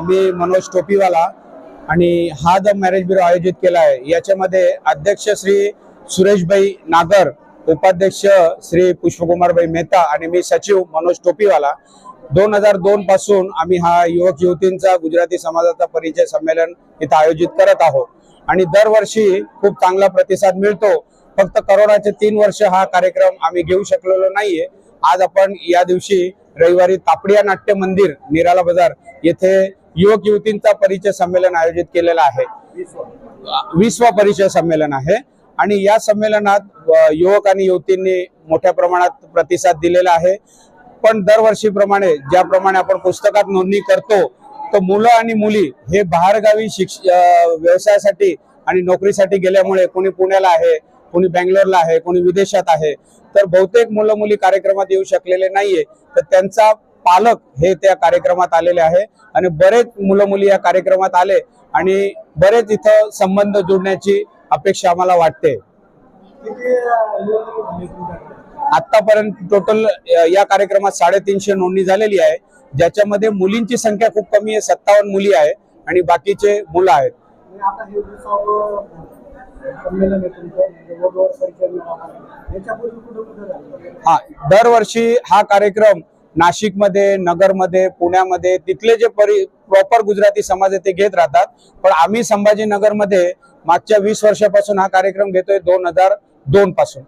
मी मनोज टोपीवाला आणि हा जो मॅरेज ब्युरो आयोजित केला आहे याच्यामध्ये अध्यक्ष श्री सुरेशभाई नागर उपाध्यक्ष श्री पुष्पकुमारभाई मेहता आणि मी सचिव मनोज टोपीवाला. दोन हजार दोन पासून आम्ही हा युवक युवतींचा गुजराती समाजाचा परिचय संमेलन इथं आयोजित करत आहोत. आणि दरवर्षी खूप चांगला प्रतिसाद मिळतो. फक्त करोनाचे तीन वर्ष हा कार्यक्रम आम्ही घेऊ शकलेलो नाहीये. आज आपण या दिवशी रविवारी तापडिया नाट्य मंदिर निराला बाजार येथे युवक युवतींचा परिचय संमेलन आयोजित केलेलं आहे. विश्व परिचय संमेलन आहे. आणि या संमेलनात युवक आणि युवतींनी मोठ्या प्रमाणात प्रतिसाद दिलेला आहे. पण दरवर्षीप्रमाणे ज्याप्रमाणे आपण पुस्तकात नोंदणी करतो तर मुलं आणि मुली हे बाहेरगावी शिक्ष व्यवसायासाठी आणि नोकरीसाठी गेल्यामुळे कोणी पुण्याला आहे कोणी बँगलोरला आहे कोणी विदेशात आहे तर बहुतेक मुलं मुली कार्यक्रमात येऊ शकलेले नाहीये. तर त्यांचा पालक हे त्या कार्यक्रमात आलेले आहे आणि बरेच मुलं मुली या कार्यक्रमात आले आणि बरेच इथं संबंध जुडण्याची अपेक्षा आम्हाला वाटते. आतापर्यंत टोटल या कार्यक्रमात साडेतीनशे नोंदणी झालेली आहे. ज्याच्यामध्ये मुलींची संख्या खूप कमी आहे सत्तावन्न मुली आहे आणि बाकीचे मुलं आहेत. हा दरवर्षी हा कार्यक्रम नाशिकमध्ये नगरमध्ये पुण्यामध्ये तिथले जे परि प्रॉपर गुजराती समाज आहे ते घेत राहतात. पण आम्ही संभाजीनगरमध्ये मागच्या वीस वर्षापासून हा कार्यक्रम घेतोय दोन हजार दोन पासून.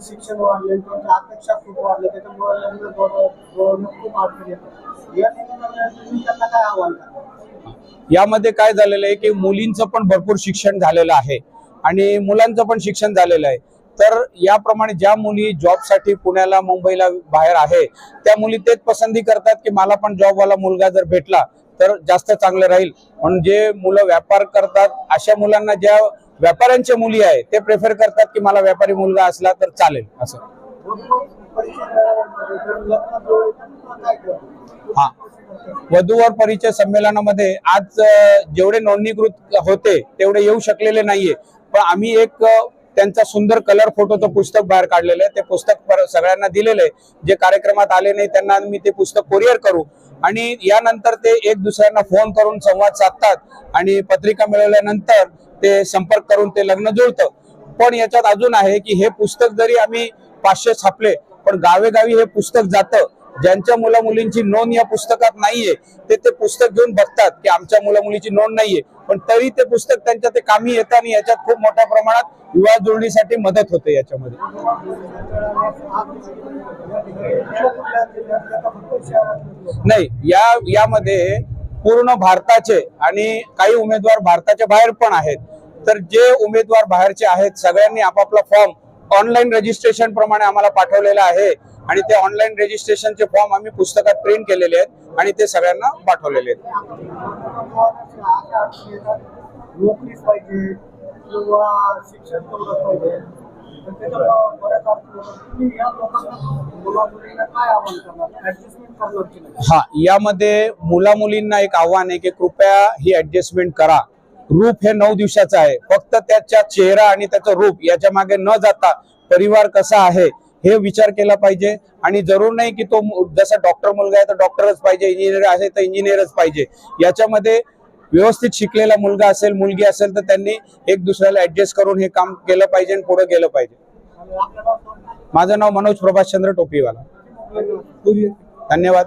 शिक्षण वाढले त्यांच्या अपेक्षा खूप वाढल्या त्याच्यामुळे लग्न जोडणं खूप अडचण येतं. या त्यांना काय आव्हान यामध्ये काय झालेलं आहे की मुलींचं पण भरपूर शिक्षण झालेलं आहे. आणि मुलांचं पण शिक्षण झालेलं आहे. तर याप्रमाणे ज्या मुली जॉबसाठी पुण्याला मुंबईला बाहेर आहे त्या मुली तेच पसंती करतात की मला पण जॉबवाला मुलगा जर भेटला तर जास्त चांगलं राहील. म्हणून जे मुलं व्यापार करतात अशा मुलांना ज्या व्यापाऱ्यांच्या मुली आहे ते प्रेफर करतात की मला व्यापारी मुलगा असला तर चालेल असं. हा. वधू वर हा वधूवर परिचय संमेलनामध्ये आज जेवढे नोंदणीकृत होते तेवढे येऊ शकलेले नाहीये. पण आम्ही एक त्यांचा सुंदर कलर फोटोचं पुस्तक बाहेर काढलेलं आहे. ते पुस्तक पर- सगळ्यांना दिलेलं आहे. जे कार्यक्रमात आले नाही त्यांना मी ते पुस्तक कोरिअर करू. आणि यानंतर ते एक दुसऱ्यांना फोन करून संवाद साधतात. आणि पत्रिका मिळवल्यानंतर ते संपर्क करून ते लग्न जुळतं. पण याच्यात अजून आहे की हे पुस्तक जरी आम्ही पाचशे छापले पण गावेगावी हे पुस्तक जातं. ज्यांच्या मुला मुलींची नोंद या पुस्तकात नाहीये ते ते पुस्तक घेऊन बघतात की आमच्या मुला मुलीची नोंद नाहीये. पण तरी ते पुस्तक त्यांच्या ते कामी येतं आणि याच्यात खूप मोठ्या प्रमाणात विवाह जुळणीसाठी मदत होते याच्यामध्ये. नाही या यामध्ये पूर्ण भारताचे आणि काही उमेदवार भारताच्या बाहेर पण आहेत. तर जे उमेदवार बाहेरचे आहेत सगळ्यांनी आपापला फॉर्म ऑनलाईन रजिस्ट्रेशन प्रमाणे आम्हाला पाठवलेला आहे. आणि ते ऑनलाईन रजिस्ट्रेशनचे फॉर्म आम्ही पुस्तकात प्रिंट केलेले आहेत आणि ते सगळ्यांना पाठवलेले आहेत. हा यामध्ये मुला मुलींना एक आव्हान आहे की कृपया ही ऍडजस्टमेंट करा. रूप हे नऊ दिवसाचं आहे. फक्त त्याच्या चेहरा आणि त्याचं रूप याच्या मागे न जाता परिवार कसा आहे हे विचार केला पाहिजे. आणि जरूर नाही की तो जसा डॉक्टर मुलगा आहे तर डॉक्टरच पाहिजे इंजिनियर आहे तर इंजिनियरच पाहिजे. याच्यामध्ये व्यवस्थित शिकलेला मुलगा असेल मुलगी असेल तर त्यांनी एक दुसऱ्याला ऍडजस्ट करून हे काम केलं पाहिजे आणि पुढे गेलं पाहिजे. माझं नाव मनोज प्रभाषचंद्र टोपीवाला. धन्यवाद.